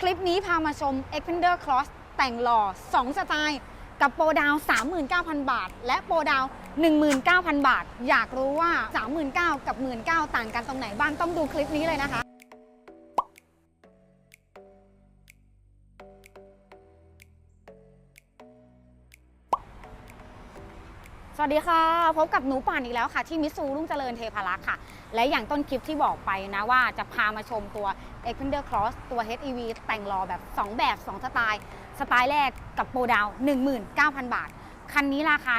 คลิปนี้พามาชม Expander Cross แต่งหล่อ 2 สไตล์ กับโปรดาว 39,000 บาท และโปรดาว 19,000 บาท อยากรู้ว่า 39,000 กับ 19,000 ต่างกันตรงไหนบ้างต้องดูคลิปนี้เลยนะคะ สวัสดีค่ะ พบกับหนูป่านอีกแล้วค่ะ ที่มิสซูรุ่งเจริญเทพารักษ์ค่ะ และอย่างต้นคลิปที่บอกไปนะว่าจะพามาชมตัว Expander Cross ตัว HEV แต่งล้อแบบ 2 แบบ 2 สไตล์ สไตล์แรกกับโปรดาว 19,000 บาท คันนี้ราคา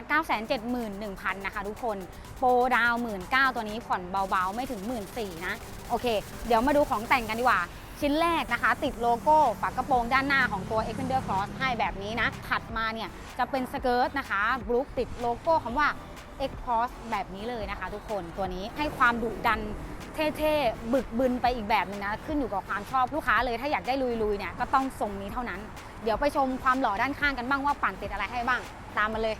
971,000 นะคะทุกคน โปรดาว 19,000 ตัวนี้ผ่อนเบาๆ ไม่ถึง 14,000นะ โอเค เดี๋ยวมาดูของแต่งกันดีกว่า ชิ้นแรกนะคะ ติดโลโก้ฝากระโปรงด้านหน้าของตัว Expander Cross ให้แบบนี้นะ ถัดมาเนี่ยจะเป็นสเกิร์ตนะคะบลูติดโลโก้คำว่า X Cross แบบนี้เลยนะคะ ทุกคนตัวนี้ให้ความดุดันเท่ๆ บึกบึนไปอีกแบบหนึงนะ ขึ้นอยู่กับความชอบลูกค้าเลย ถ้าอยากได้ลุยๆเนี่ยก็ต้องทรงนี้เท่านั้น เดี๋ยวไปชมความหล่อด้านข้างกันบ้างว่าปั่นติดอะไรให้บ้าง ตามมาเลย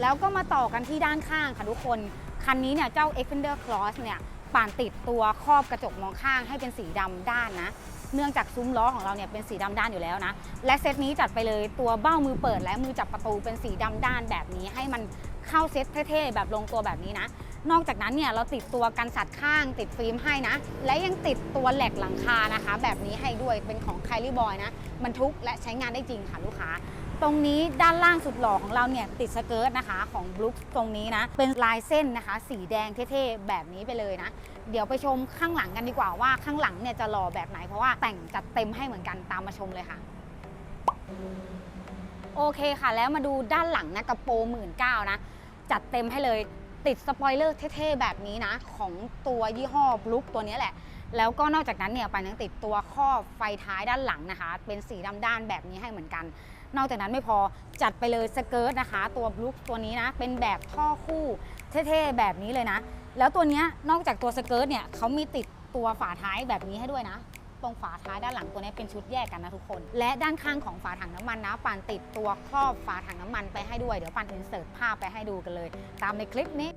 แล้วก็มาต่อกันที่ด้านข้างค่ะทุกคน คันนี้เนี่ยเจ้า Expander Cross เนี่ยป่านติดตัว ครอบกระจกมองข้างให้เป็นสีดำด้านนะ เนื่องจากซุ้มล้อของเราเนี่ยเป็นสีดำด้านอยู่แล้วนะ และเซตนี้จัดไปเลยตัวเบ้ามือเปิดและมือจับประตูเป็นสีดำด้านแบบนี้ ให้มันเข้าเซตเท่ๆแบบลงตัวแบบนี้นะ นอกจากนั้นเนี่ยเราติดตัวกันสัตว์ข้างติดฟิล์มให้นะ และยังติดตัวแหลกหลังคานะคะ แบบนี้ให้ด้วยเป็นของ k คลี่บอยนะบรรทุกและใช้งานได้จริงค่ะลูกค้า ตรงนี้ด้านล่างสุดหล่อของเราเนี่ยติดสเกิร์ตนะคะของบลุ๊กตรงนี้นะ เป็นลายเส้นนะคะ สีแดงเท่ๆแบบนี้ไปเลยนะ เดี๋ยวไปชมข้างหลังกันดีกว่าว่าข้างหลังเนี่ยจะหล่อแบบไหนเพราะว่าแต่งจัดเต็มให้เหมือนกันตามมาชมเลยค่ะโอเคค่ะ แล้วมาดูด้านหลังนะกระโปรงหมื่นเก้านะ จัดเต็มให้เลยติดสปอยเลอร์เท่ๆแบบนี้นะ ของตัวยี่ห้อบลุ๊กตัวนี้แหละ แล้วก็นอกจากนั้นเนี่ยปันยังติดตัวครอบไฟท้ายด้านหลังนะคะ เป็นสีดำด้านแบบนี้ให้เหมือนกัน นอกจากนั้นไม่พอจัดไปเลยสเกิร์ตนะคะ ตัวบลุ๊กตัวนี้นะเป็นแบบท่อคู่เท่ๆแบบนี้เลยนะ แล้วตัวนี้นอกจากตัวสเกิร์ตเนี่ยเขามีติดตัวฝาท้ายแบบนี้ให้ด้วยนะตรงฝาท้ายด้านหลังตัวนี้เป็นชุดแยกกันนะทุกคน และด้านข้างของฝาถังน้ำมันนะปานติดตัวครอบฝาถังน้ำมันไปให้ด้วย เดี๋ยวปานอินเสิร์ตภาพไปให้ดูกันเลย ตามในคลิปนี้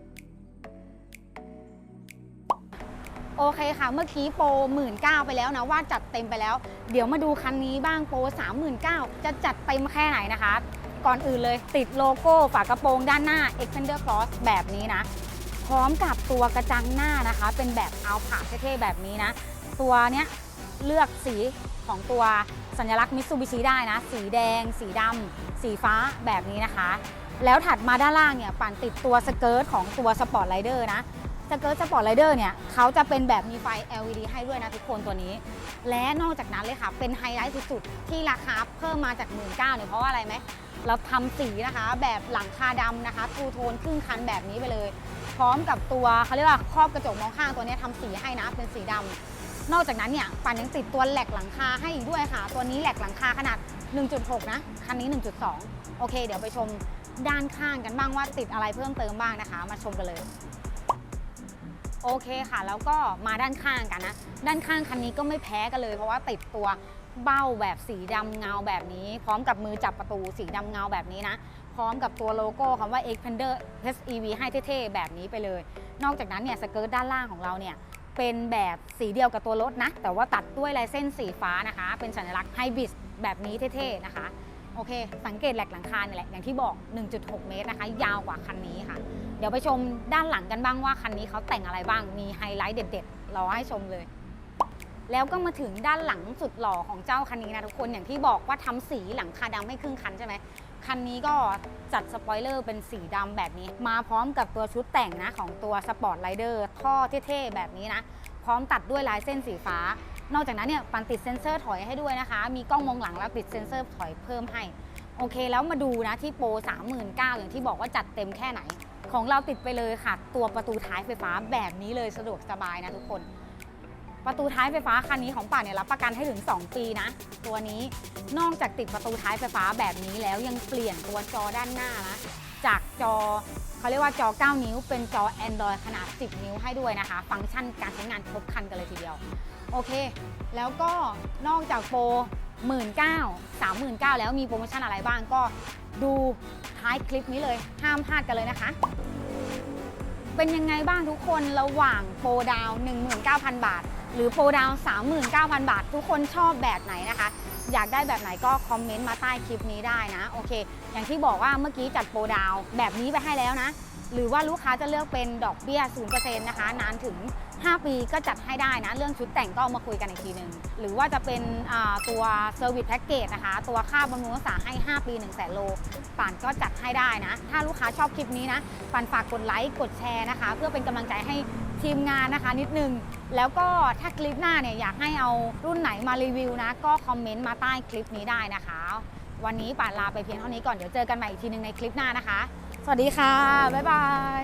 โอเคค่ะ เมื่อกี้โปรหมื่นเไปแล้วนะว่าจัดเต็มไปแล้ว เดี๋ยวมาดูคันนี้บ้างโปร39,000จะจัดเต็มแค่ไหนนะคะ ก่อนอื่นเลยติดโลโก้ฝากระโปรงด้านหน้า Expander Cross แบบนี้นะ พร้อมกับตัวกระจังหน้านะคะ เป็นแบบเอาผาเท่ๆแบบนี้นะ ตัวเนี้ยเลือกสีของตัวสัญลักษณ์มิ t ซูบิชิได้นะ สีแดง สีดำสีฟ้าแบบนี้นะคะ แล้วถัดมาด้านล่างเนี่ยปั่นติดตัวสเกิร์ตของตัวสปอร์ตไ i เดอร์นะ สเกิร์ตสปอร์ตไ i เดอร์เนี่ยเขาจะเป็นแบบมีไฟ LED ให้ด้วยนะทุกคนตัวนี้ และนอกจากนั้นเลยค่ะ เป็นไฮไลท์สุดๆ ที่ราคาเพิ่มมาจาก 1 9ื่นเนี่ยเพราะว่าอะไรไหม เราทำสีนะคะแบบหลังคาดำนะคะทูโทนครึ่งคันแบบนี้ไปเลย พร้อมกับตัวเขาเรียกว่าครอบกระจกมองข้างตัวนี้ทำสีให้นะเป็นสีดำนอกจากนั้นเนี่ยปันยังติดตัวแหลกหลังคาให้อีกด้วยค่ะ ตัวนี้แหลกหลังคาขนาด 1.6 นะคันนี้ 1.2 โอเค เดี๋ยวไปชมด้านข้างกันบ้างว่าติดอะไรเพิ่มเติมบ้างนะคะ มาชมกันเลย โอเคค่ะ แล้วก็มาด้านข้างกันนะ ด้านข้างคันนี้ก็ไม่แพ้กันเลย เพราะว่าติดตัวเบ้าแบบสีดำเงาแบบนี้ พร้อมกับมือจับประตูสีดำเงาแบบนี้นะ พร้อมกับตัวโลโก้คำว่า Expander HEV ให้เท่ๆแบบนี้ไปเลย นอกจากนั้นเนี่ยสเกิร์ตด้านล่างของเราเนี่ยเป็นแบบสีเดียวกับตัวรถนะ แต่ว่าตัดด้วยลายเส้นสีฟ้านะคะ เป็นสัญลักษณ์ไฮบริดแบบนี้เท่ๆนะคะ โอเค สังเกตแหลกหลังคาเนี่ยแหละอย่างที่บอก 1.6 เมตรนะคะ ยาวกว่าคันนี้ค่ะ เดี๋ยวไปชมด้านหลังกันบ้างว่าคันนี้เขาแต่งอะไรบ้างมีไฮไลท์เด็ดๆรอให้ชมเลยแล้วก็มาถึงด้านหลังสุดหล่อของเจ้าคันนี้นะทุกคนอย่างที่บอกว่าทำสีหลังคาดำให้ครึ่งคันใช่ไหมคันนี้ก็จัดสปอยเลอร์เป็นสีดำแบบนี้ มาพร้อมกับตัวชุดแต่งนะของตัวสปอร์ตไ i เดอร์ท่อเท่ๆแบบนี้นะ พร้อมตัดด้วยลายเส้นสีฟ้า นอกจากนั้นเนี่ยปันติดเซ็นเซอร์ถอยให้ด้วยนะคะ มีกล้องมองหลังแล้วติดเซ็นเซอร์ถอยเพิ่มให้ โอเคแล้วมาดูนะที่โปร 39,000อย่างที่บอกว่าจัดเต็มแค่ไหน ของเราติดไปเลยค่ะ ตัวประตูท้ายไฟฟ้าแบบนี้เลยสะดวกสบายนะทุกคน ประตูท้ายไฟฟ้าคันนี้ของป่าเนี่ยรับประกันให้ถึง 2 ปีนะ ตัวนี้นอกจากติดประตูท้ายไฟฟ้าแบบนี้แล้วยังเปลี่ยนตัวจอด้านหน้านะจากจอเขาเรียกว่าจอ 9 นิ้ว เป็นจอ Android ขนาด 10 นิ้วให้ด้วยนะคะ ฟังก์ชันการใช้งานครบครันกันเลยทีเดียว โอเค แล้วก็นอกจากโปร 1 9 0 0 0 39,000 แล้วมีโปรโมชั่นอะไรบ้างก็ดูท้ายคลิปนี้เลย ห้ามพลาดกันเลยนะคะ เป็นยังไงบ้างทุกคนระหว่างโปรดาว 19,000 บาท หรือโปรดาว 39,000 บาท ทุกคนชอบแบบไหนนะคะ อยากได้แบบไหนก็คอมเมนต์มาใต้คลิปนี้ได้นะ โอเค อย่างที่บอกว่าเมื่อกี้จัดโปรดาวแบบนี้ไปให้แล้วนะ หรือว่าลูกค้าจะเลือกเป็นดอกเบี้ย 0%นะคะ นานถึง 5 ปีก็จัดให้ได้นะ เรื่องชุดแต่งก็เอามาคุยกันอีกทีหนึ่ง หรือว่าจะเป็นตัวเซอร์วิสแพ็กเกจนะคะ ตัวค่าบำรุงรักษาให้ 5 ปี 1 0 0 0 0แสนโลป่านก็จัดให้ได้นะ ถ้าลูกค้าชอบคลิปนี้นะป่านฝากกดไลค์กดแชร์นะคะ เพื่อเป็นกำลังใจให้ทีมงานนะคะนิดนึง แล้วก็ถ้าคลิปหน้าเนี่ยอยากให้เอารุ่นไหนมารีวิวนะ ก็คอมเมนต์มาใต้คลิปนี้ได้นะคะ วันนี้ป่านลาไปเพียงเท่านี้ก่อนเดี๋ยวเจอกันใหม่อีกทีหนึงในคลิปหน้านะคะ สวัสดีค่ะ บ๊ายบาย